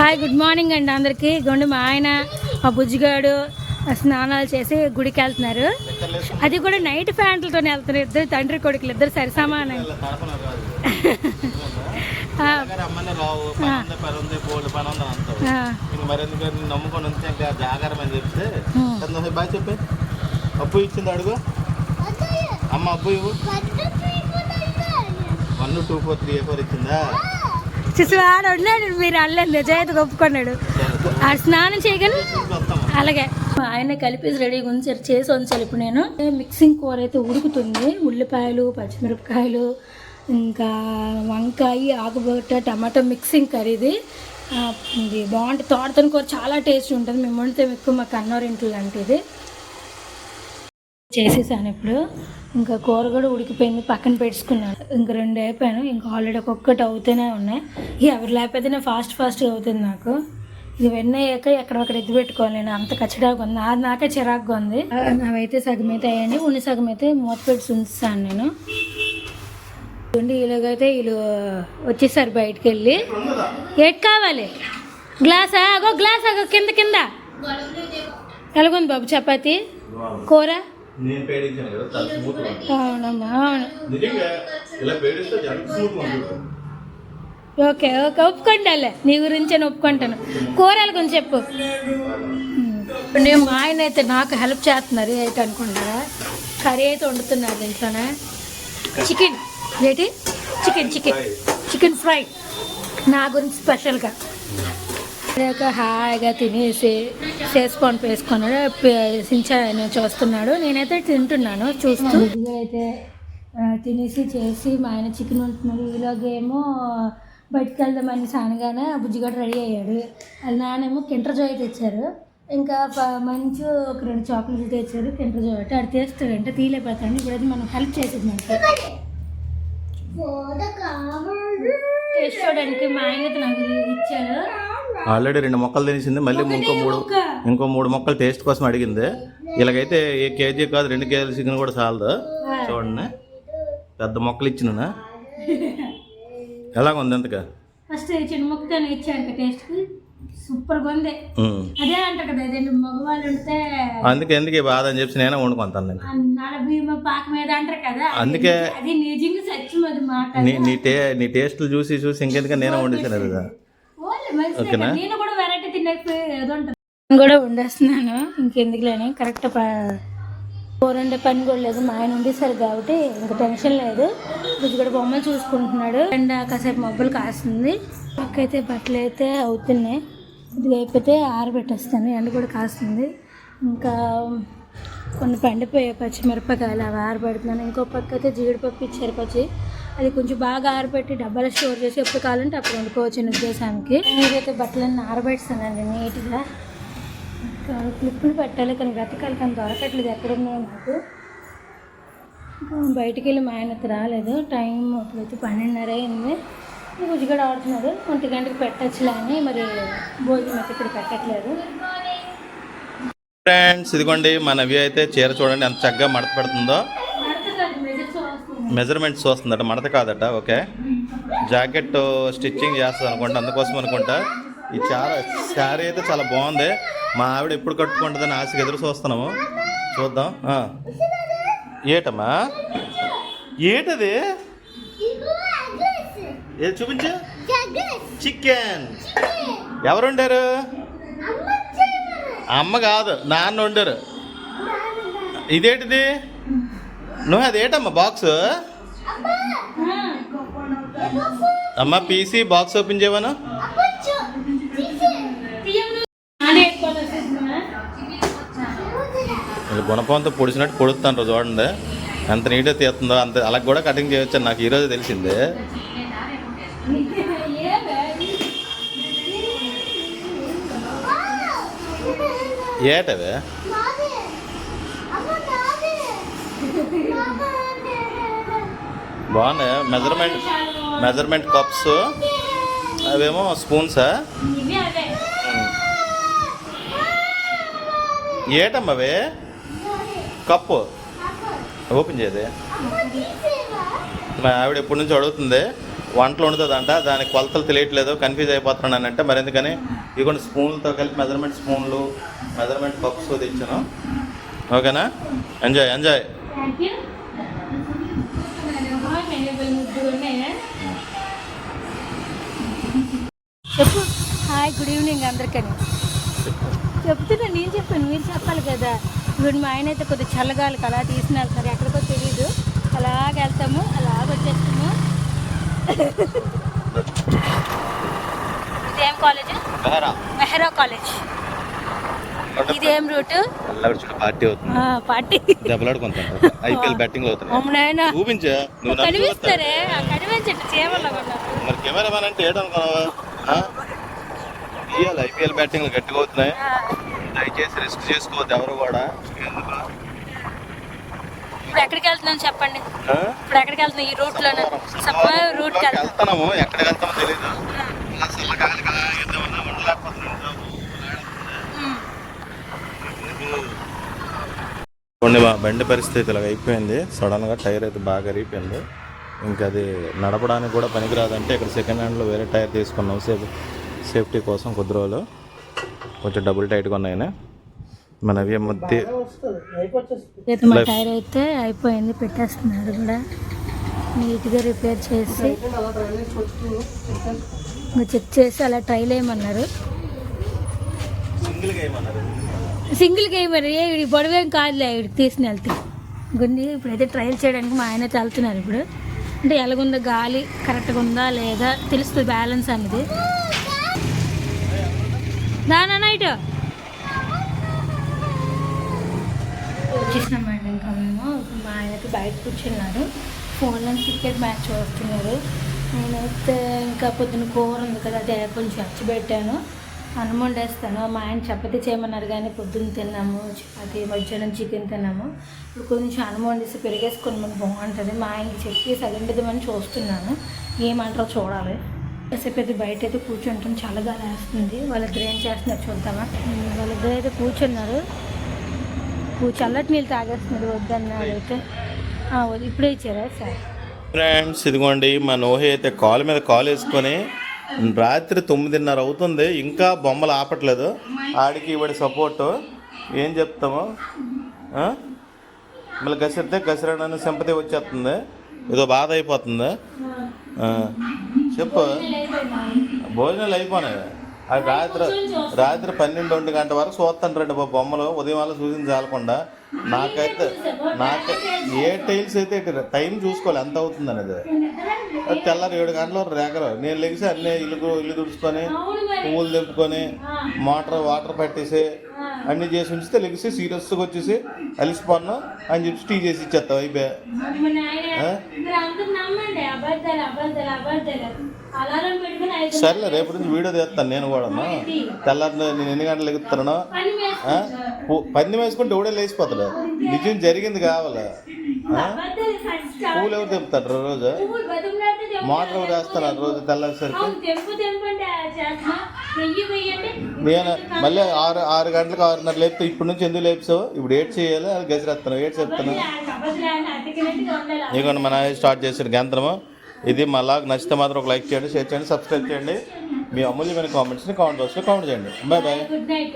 Hi good morning అండి అందరికీ. గుండు మా ఆయన మా బుజ్జిగాడు స్నానాలు చేసి గుడికి వెళ్తున్నారు. అది కూడా నైట్ ప్యాంట్లతో వెళ్తున్నారు. ఇద్దరు తండ్రి కొడుకులు ఇద్దరు సరి సమానం ఆ, అమ్మని రావు పని ఉంది పని ఉంది బోల్డ్ పని ఉంది అంటావు ఆ, ఇంక మరి ఎందుకు నువ్వు నమ్ముకొని ఉంటే ఇంకా జాగారం అని చెప్తే. చంద్రబాబు బాగా చెప్పి అప్పు ఇచ్చింది అడుగు అమ్మ అప్పు ఇవ్వు. One two four three four ఇచ్చిందా? చూసి ఉన్నాడు మీరు అనలేదు నిజాయితీ ఒప్పుకున్నాడు. ఆ స్నానం చేయగానే అలాగే. ఆయన కలిపేసి రెడీగా ఉంచారు చేసి ఉంచాలి ఇప్పుడు నేను. మిక్సింగ్ కూర అయితే ఉడుకుతుంది. ఉల్లిపాయలు పచ్చిమిరపకాయలు ఇంకా వంకాయ ఆకుబొట్ట టమాటో మిక్సింగ్ కర్రీది ఇది. ఇది బాగుంటుంది. తోటతోని కూర చాలా టేస్ట్ ఉంటుంది. మేము వండితే ఎక్కువ మా కన్నోరింట్లో లాంటిది. చేసేసాను ఇప్పుడు. ఇంకా కూర కూడా ఉడికిపోయింది పక్కన పెట్టుకున్నాను. ఇంకా రెండు అయిపోయాను ఇంకా ఆల్రెడీ ఒక్కొక్కటి అవుతూనే ఉన్నాయి. ఎవరు లేకపోతే నేను ఫాస్ట్ ఫాస్ట్గా అవుతుంది నాకు. ఇది వెన్నయ్యాక ఎక్కడొక్కడ ఎత్తి పెట్టుకోవాలి నేను అంత కచ్చడాగా ఉంది. అది నాకే చిరాకుగా ఉంది. నావైతే సగం అయితే అయ్యండి ఉన్ని సగం అయితే మూత పెట్టి ఉంచుతాను నేను. చూడండి ఇలాగైతే వీళ్ళు వచ్చేసారు బయటికి వెళ్ళి ఏట్ కావాలి? గ్లాసా? అగో గ్లాస్ అగో కింద కింద. ఎలాగుంది బాబు చపాతి? కూర? నేను పేడించాను కదా చాలా స్మూత్ అవునమ్మా. అవును నిజంగా ఇలా పేడిస్తే ఎంత స్మూత్ ఉంటుంది ఓకే ఓకే ఒప్పుకుంటాలే. నీ గురించి నేను ఒప్పుకుంటాను. కూరలు కొంచెం చెప్పు. నేను మా ఆయన అయితే నాకు హెల్ప్ చేస్తున్నారు ఏంటి అనుకుంటారా కర్రీ అయితే వండుతున్నారు దీంట్లోనే. చికెన్. ఏంటి? Chicken chicken. Chicken fry. నా గురించి స్పెషల్గా. లేక హాయిగా తినేసి చేసుకొని వేసుకున్నాడు సించా నేను చూస్తున్నాడు. నేనైతే తింటున్నాను చూస్తూ. అయితే తినేసి చేసి మా ఆయన చికెన్ వండుతున్నాడు. ఈలోగేమో బయటికి వెళ్దామని సానగానే బుజ్జిగడ్డ రెడీ అయ్యాడు. వాళ్ళ నానేమో కింటర్ జోయ్ తెచ్చారు. ఇంకా మంచి ఒక రెండు చాక్లెట్లు తెచ్చారు. కింటర్ జోయ్ అంటే అది తెస్తాడంటే తీలేపోతాడు ఇప్పుడు అది మనం హెల్ప్ చేసేది మనకి. చూడడానికి మా ఆయన అయితే నాకు ఇది ఇచ్చాడు ఆల్రెడీ రెండు మొక్కలు తినేసింది మళ్ళీ ఇంకో మూడు ఇంకో మూడు మొక్కలు టేస్ట్ కోసం అడిగింది. ఇలాగైతే ఏ కేజీ కాదు రెండు కేజీల చికెన్ కూడా చాలదు. చూడండి. పెద్ద మొక్కలు ఇచ్చినా ఎలాగ ఉంది ఎంతగా ఫస్ట్ చిన్న ముక్కతో ఇచ్చాను టేస్ట్కి సూపర్గా ఉంది. అదే అంటారు కదా ఇదేంటి మగవాళ్ళు ఉంటే అందుకే ఎందుకు బాధ అని చెప్పి నేనే వండుకుంటాను నేను పాక మీద అంటారు కదా. అది- అందుకే అది నిజంగా సత్యం అది మాట. నీ టే నీ టేస్ట్లు చూసి చూసి ఇంకెందుకని నేనే వండేసాను కదా. ఓకేనా? నేను కూడా వెరైటీ నేను కూడా వండేస్తున్నాను. ఇంకెందుకులేని కరెక్ట్ కూర వండే పని కూడా లేదు. మా ఆయన ఉండేసారు కాబట్టి ఇంకా టెన్షన్ లేదు. కూడా బొమ్మలు చూసుకుంటున్నాడు. అండ్ కాసేపు మబ్బులు కాస్తుంది. పక్కైతే బట్టలు అయితే అవుతున్నాయి. ఇది అయిపోతే ఆరబెట్టేస్తాను. ఎండ కూడా కాస్తుంది. ఇంకా కొన్ని పండిపోయాయి పచ్చిమిరపకాయలు అవి ఆరబెడుతున్నాను. ఇంకో పక్క అయితే జీడిపప్పు ఇచ్చారు పచ్చి అది కొంచెం బాగా ఆరబెట్టి డబ్బాలో స్టోర్ చేసి ఎప్పుడు కావాలంటే అప్పుడు వండుకోవచ్చు ఉద్దేశానికి. నేనైతే బట్టలన్నీ ఆరబెడుతున్నాను నీట్గా. క్లిప్పులు పెట్టాలి కానీ బ్రతకాలి కానీ దొరకట్లేదు ఎక్కడున్నాయో నాకు. బయటికి వెళ్ళి మా ఆయన రాలేదు. టైం అప్పుడైతే పన్నెండున్నర అయింది. గుజ్జిగడ ఆడుతున్నాడు ఒంటి గంటకి పెట్టచ్చులే అని మరి భోజనం అయితే ఇక్కడ పెట్టట్లేదు. ఫ్రెండ్స్ ఇదిగోండి మన వ్యూ అయితే చీర చూడండి ఎంత చక్కగా మడత పెడుతుందో. మెజర్మెంట్స్ వస్తుందట మడత కాదట ఓకే? జాకెట్ స్టిచ్చింగ్ చేస్తుంది అనుకుంటా అందుకోసం అనుకుంటా. ఈ చాలా శారీ అయితే చాలా బాగుంది. మా ఆవిడ ఎప్పుడు కట్టుకుంటుందని ఆశకి ఎదురు చూస్తున్నాము. చూద్దాం. ఏటమ్మా? ఏటది? ఏది చూపించు. చికెన్. ఎవరు వండారు? అమ్మ కాదు నాన్న వండారు. ఇదేంటిది? నువ్వు అదేటమ్మా బాక్స్ అమ్మ పీసీ బాక్స్ ఓపెన్ చేయవను గుణపంతో పొడిచినట్టు పొడుస్తాను చూడండి. ఎంత నీట్గా తీస్తుందో అంత అలా కూడా కటింగ్ చేయొచ్చు నాకు ఈరోజు తెలిసిందే. ఏటవే బాగున్నాయి. మెజర్మెంట్ మెజర్మెంట్ కప్స్ అవేమో స్పూన్సా ఏటమ్మా అవే? కప్పు ఓపెన్ చేయదే మా ఆవిడ ఎప్పటి నుంచి అడుగుతుంది వంటలు వండుతుందంట దానికి కొలతలు తెలియట్లేదు కన్ఫ్యూజ్ అయిపోతున్నాను అంటే మరి ఎందుకని? ఇదిగోండి స్పూన్లతో కలిపి మెజర్మెంట్ స్పూన్లు మెజర్మెంట్ కప్స్ తెచ్చాను. ఓకేనా? ఎంజాయ్ ఎంజాయ్ చెప్పు. హాయ్ గుడ్ ఈవినింగ్ అందరికని చెప్తున్నా నేను చెప్పాను మీరు చెప్పాలి కదా. ఇప్పుడు మా ఆయన అయితే కొద్దిగా చల్లగాలికి అలా తీసుకుని వెళ్తారు ఎక్కడికో తెలియదు అలాగ వెళ్తాము అలాగ వచ్చేస్తాము. ఇదేం కాలేజ్ మెహరా. కాలేజ్ ఇదేం రూట్? పార్టీ అవుతుంది. పార్టీ. దెబ్బలాడుకుంటాను ఐపీఎల్ బ్యాటింగ్ అవుతున్నాయి. చూపించా. నువ్వు. కనిపిస్తారే? కనిపించండి. చీమల్లో మరి కెమెరామెన్ అంటే ఏడనుకున్నావా ఇవాళ ఐపీఎల్ బ్యాటింగ్లు గట్టిగా అవుతున్నాయి. దయచేసి రిస్క్ చేసుకోవద్దు ఎవరు కూడా? ఇప్పుడు ఎక్కడికి వెళ్తున్నాం చెప్పండి? ఇప్పుడు ఎక్కడికి వెళ్తున్నాం? ఈ రూట్లోనే. సప్మా రూట్ వెళ్తున్నాము. ఎక్కడికి వెళ్తామో తెలీదు. ఇలా చల్లగాలి కదా, చూడండి మా బండి పరిస్థితి ఇలాగ అయిపోయింది సడన్గా టైర్ అయితే బాగా అరిగిపోయింది ఇంకా అది నడపడానికి కూడా పనికిరాదంటే ఇక్కడ సెకండ్ హ్యాండ్లో వేరే టైర్ తీసుకున్నాం. సేఫ్ సేఫ్టీ కోసం కొద్ది రోజులు. కొంచెం డబుల్ టైట్గా ఉన్నాయని మన అవి మధ్య టైర్ అయితే అయిపోయింది. పెట్టేస్తున్నారు కూడా. నీట్గా రిపేర్ చేసి. ఇంకా చెక్ చేసి అలా ట్రైల్ వేయమన్నారు సింగిల్గా ఏమన్నారు సింగిల్గా పొడవేం ఏ వీడి కాదులే ఇవి తీసిన వెళ్తే. కొన్ని ఇప్పుడైతే ట్రయల్ చేయడానికి మా ఆయన వెళ్తున్నారు ఇప్పుడు. అంటే ఎలాగుందో గాలి? కరెక్ట్గా ఉందా లేదా? తెలుస్తుంది బ్యాలెన్స్ అనేది. దానా నైట్ వచ్చేసినామండి ఇంకా మేము. మా ఆయనకి బయట కూర్చున్నారు. ఫోన్లో క్రికెట్ మ్యాచ్ చూస్తున్నారు. నేనైతే ఇంకా పొద్దున కూర ఉంది కదా అదే కొంచెం అచ్చి పెట్టాను. అన్నం వండేస్తాను మా ఆయన చపాతీ చేయమన్నారు కానీ పొద్దున్న తిన్నాము. చపాతి మధ్యాహ్నం చికెన్ తిన్నాము. ఇప్పుడు కొంచెం అన్నం వండేసి పెరిగేసుకొని మనం బాగుంటుంది. మా ఆయనకి చెప్పి సగండిద్దామని చూస్తున్నాను. ఏమంటారో చూడాలి. కాసేపు బయట అయితే కూర్చుంటాం. చల్లగా వేస్తుంది. వాళ్ళిద్దరు ఏం చేస్తున్నారు చూద్దామా? వాళ్ళిద్దరు అయితే కూర్చున్నారు. కూ- చల్లటి నీళ్ళు తాగేస్తున్నారు. వద్దన్నారు అయితే. ఇప్పుడే ఇచ్చారా? సార్. ఫ్రెండ్స్ ఇదిగోండి. మా నోహి అయితే కాలు మీద కాలు వేసుకొని రాత్రి తొమ్మిదిన్నర అవుతుంది. ఇంకా బొమ్మలు ఆపట్లేదు. ఆడికి ఇవాడి సపోర్టు. ఏం చెప్తాము? మళ్ళీ గసిరితే గసిరడని సింపతి వచ్చేస్తుంది. ఏదో బాధ అయిపోతుంది. చెప్పు. భోజనాలు అయిపోయినాయి. అది రాత్రి రాత్రి పన్నెండు ఒంటి గంట వరకు చూస్తాను రెండు బొమ్మలు. ఉదయం వల్ల చూసిన చాలకుండా నాకైతే నాకు ఏ టైల్స్ అయితే టైం చూసుకోవాలి. ఎంత అవుతుంది అనేది. తెల్లారి ఏడు గంటల రేగరు. నేను లెగిసి అన్నీ ఇల్లు ఇల్లు తుడుచుకొని పువ్వులు తెంపుకొని మోటార్ వాటర్ పట్టేసి అన్నీ చేసి ఉంచితే లెగిసి సీరియస్గా వచ్చేసి అలిసిపోను అని చెప్పి టీ చేసి ఇచ్చేస్తావు. అయిపోయా? సర్లే రేపు నుంచి వీడియో తీస్తాను నేను కూడా తెల్లారి నేను ఎన్ని గంటలు ఎగుతున్నాను పందెం వేసుకుంటే ఎవడే లేచిపోతాడు. నిజం జరిగింది కావాలి? పూలు ఎవరు తెంపుతాడు రోజు? మోటార్ ఎవరు వేస్తున్నారు రోజు తెల్లారిసరికి? నేను మళ్ళీ ఆరు ఆరు గంటలకు ఆరున్నర లేపుతా ఇప్పటి నుంచి ఎందుకు లేపుతావు? ఇప్పుడు ఏడ్ చేయాలి? అది గసిరేస్తాను ఏడ్ చెప్తాను ఇదిగోండి మన స్టార్ట్ చేసాడు గంత్రము ఇది మళ్ళా నచ్చితే మాత్రం ఒక లైక్ చేయండి షేర్ చేయండి సబ్స్క్రైబ్ చేయండి. మీ అమూల్యమైన కామెంట్స్ని కామెంట్ బాక్స్లో కామెంట్ చేయండి. Bye bye